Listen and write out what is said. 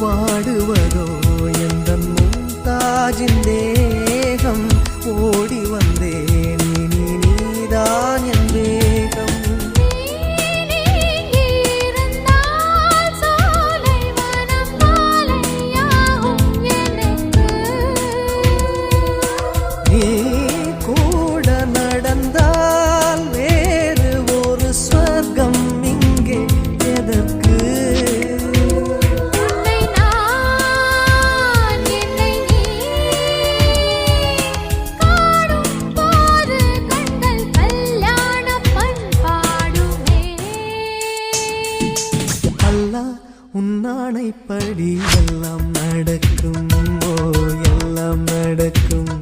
വാടുവതോ എന്തോ താജിൻ ദേഹം அல்லா உன்னானைப்படி எல்லாம் நடக்கும். ஓ எல்லாம் நடக்கும்.